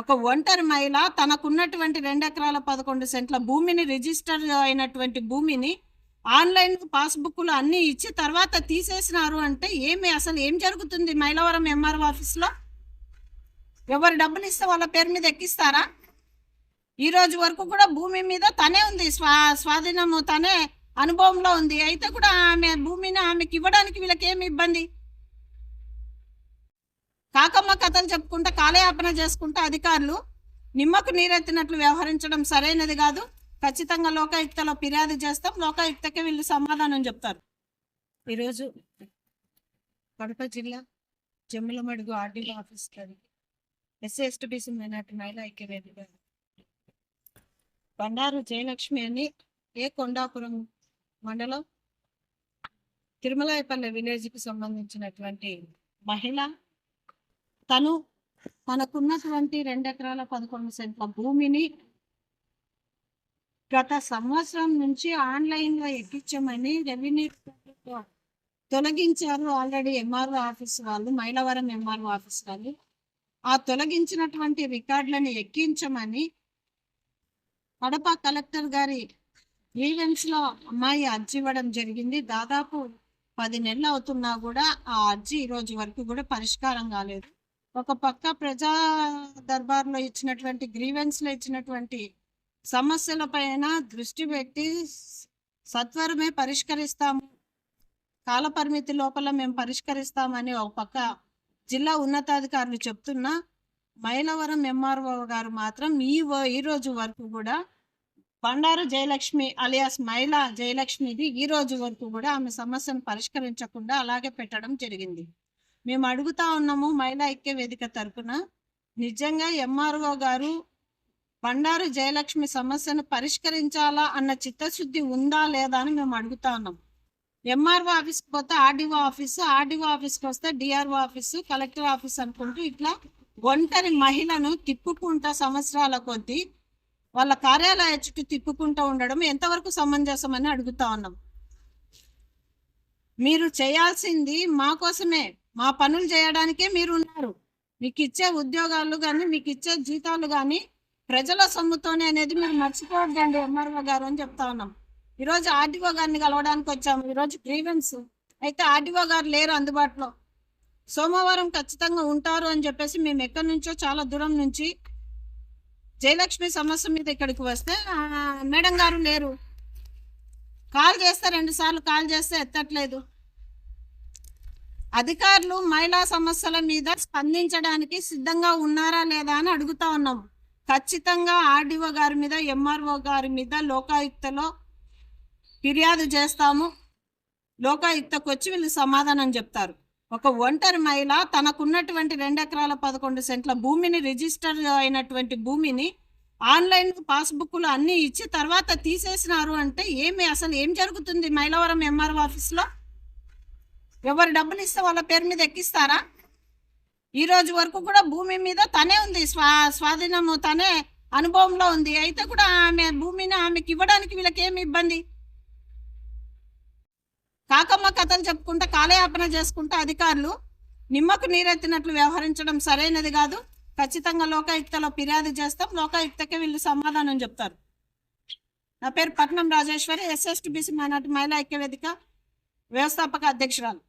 ఒక ఒంటరి మహిళ తనకున్నటువంటి రెండు ఎకరాల పదకొండు సెంట్ల భూమిని రిజిస్టర్ అయినటువంటి భూమిని ఆన్లైన్ పాస్బుక్లు అన్నీ ఇచ్చి తర్వాత తీసేసినారు అంటే ఏమి అసలు ఏం జరుగుతుంది మైలవరం ఎంఆర్ఓ ఆఫీస్లో? ఎవరు డబ్బులు ఇస్తే వాళ్ళ పేరు మీద ఎక్కిస్తారా? ఈ రోజు వరకు కూడా భూమి మీద తనే ఉంది. స్వా స్వాధీనము తనే అనుభవంలో ఉంది. అయితే కూడా ఆమె భూమిని ఆమెకి ఇవ్వడానికి వీళ్ళకి ఏమి ఇబ్బంది? కాకమ్మ కథలు చెప్పుకుంటా కాలయాపన చేసుకుంటా అధికారులు నిమ్మకు నీరెత్తినట్లు వ్యవహరించడం సరైనది కాదు. ఖచ్చితంగా లోకాయుక్తలో ఫిర్యాదు చేస్తాం. లోకాయుక్తకి వీళ్ళు సమాధానం చెప్తారు. ఈరోజు కడప జిల్లా Jammalamadugu RDO office SC ST minority మహిళా ఐక్యవేదిక బండారు జయలక్ష్మి అని ఏ కొండాపురం మండలం తిరుమలాయపల్లె విలేజ్కి సంబంధించినటువంటి మహిళ తను తనకున్నటువంటి రెండు ఎకరాల పదకొండు సెంట్ల భూమిని గత సంవత్సరం నుంచి ఆన్లైన్లో ఎక్కించమని రెవెన్యూ తొలగించారు. ఆల్రెడీ ఎంఆర్ఓ ఆఫీస్ వాళ్ళు మైలవరం ఎంఆర్ఓ ఆఫీస్ వాళ్ళు. ఆ తొలగించినటువంటి రికార్డులను ఎక్కించమని కడప కలెక్టర్ గారి గ్రీవెన్స్లో అమ్మాయి అర్జీ ఇవ్వడం జరిగింది. దాదాపు పది నెలలు అవుతున్నా కూడా ఆ అర్జీ ఈ రోజు వరకు కూడా పరిష్కారం కాలేదు. ఒక పక్క ప్రజా దర్బార్లో ఇచ్చినటువంటి గ్రీవెన్స్లో ఇచ్చినటువంటి సమస్యల పైన దృష్టి పెట్టి సత్వరమే పరిష్కరిస్తాము. కాల పరిమితి లోపల మేము పరిష్కరిస్తామని ఒక పక్క జిల్లా ఉన్నతాధికారులు చెప్తున్నా మైలవరం ఎంఆర్ఓ గారు మాత్రం ఈ ఈరోజు ఈ రోజు వరకు కూడా బండారు జయలక్ష్మి అలియాస్ మైలా జయలక్ష్మిది ఈ రోజు వరకు కూడా ఆమె సమస్యను పరిష్కరించకుండా అలాగే పెట్టడం జరిగింది. మేము అడుగుతా ఉన్నాము మహిళా ఐక్య వేదిక తరఫున నిజంగా ఎంఆర్ఓ గారు బండారు జయలక్ష్మి సమస్యను పరిష్కరించాలా అన్న చిత్తశుద్ధి ఉందా లేదా అని మేము అడుగుతా ఉన్నాం. ఎంఆర్ఓ ఆఫీస్కి పోతే ఆర్డీఓ ఆఫీసు ఆర్డీఓ ఆఫీస్కి వస్తే డిఆర్ఓ ఆఫీసు కలెక్టర్ ఆఫీస్ అనుకుంటూ ఇట్లా ఒంటరి మహిళను తిప్పుకుంటా సంవత్సరాల కొద్దీ వాళ్ళ కార్యాలయ చుట్టూ తిప్పుకుంటూ ఉండడం ఎంతవరకు సమంజసం అని అడుగుతా ఉన్నాం. మీరు చేయాల్సింది మా కోసమే. మా పనులు చేయడానికే మీరు ఉన్నారు మీకు ఇచ్చే ఉద్యోగాలు కానీ మీకు ఇచ్చే జీతాలు కానీ ప్రజల సొమ్ముతోనే అనేది మీరు మర్చిపోవద్దండి ఎంఆర్ఓ గారు అని చెప్తా ఉన్నాం. ఈరోజు ఆర్డీఓ గారిని కలవడానికి వచ్చాము. ఈరోజు గ్రీవెన్స్. అయితే ఆర్డీఓ గారు లేరు అందుబాటులో. సోమవారం ఖచ్చితంగా ఉంటారు అని చెప్పేసి మేము ఎక్కడి నుంచో చాలా దూరం నుంచి జయలక్ష్మి సమస్య మీద ఇక్కడికి వస్తే మేడం గారు లేరు. కాల్ చేస్తే రెండు సార్లు కాల్ చేస్తే ఎత్తట్లేదు. అధికారులు మహిళా సమస్యల మీద స్పందించడానికి సిద్ధంగా ఉన్నారా లేదా అని అడుగుతా ఉన్నాం. ఖచ్చితంగా ఆర్డీఓ గారి మీద ఎంఆర్ఓ గారి మీద లోకాయుక్తలో ఫిర్యాదు చేస్తాము. లోకాయుక్తకు వచ్చి వీళ్ళు సమాధానం చెప్తారు. ఒక ఒంటరి మహిళ తనకున్నటువంటి రెండు ఎకరాల పదకొండు సెంట్ల భూమిని రిజిస్టర్ అయినటువంటి భూమిని ఆన్లైన్ పాస్బుక్లు అన్నీ ఇచ్చి తర్వాత తీసేసినారు అంటే ఏమి అసలు ఏం జరుగుతుంది? మైలవరం ఎంఆర్ఓ ఆఫీస్లో ఎవరు డబ్బులు ఇస్తే వాళ్ళ పేరు మీద ఎక్కిస్తారా? ఈ రోజు వరకు కూడా భూమి మీద తనే ఉంది. స్వా స్వాధీనము తనే అనుభవంలో ఉంది. అయితే కూడా ఆమె భూమిని ఆమెకి ఇవ్వడానికి వీళ్ళకేమి ఇబ్బంది? కాకమ్మ కథలు చెప్పుకుంటా కాలయాపన చేసుకుంటా అధికారులు నిమ్మకు నీరెత్తినట్లు వ్యవహరించడం సరైనది కాదు. ఖచ్చితంగా లోకాయుక్తలో ఫిర్యాదు చేస్తాం. లోకాయుక్తకే వీళ్ళు సమాధానం చెప్తారు. నా పేరు పట్నం రాజేశ్వరి ఎస్ఎస్టిబిసి బీసీ మైనార్టీ మహిళా ఐక్యవేదిక వ్యవస్థాపక అధ్యక్షురాలు.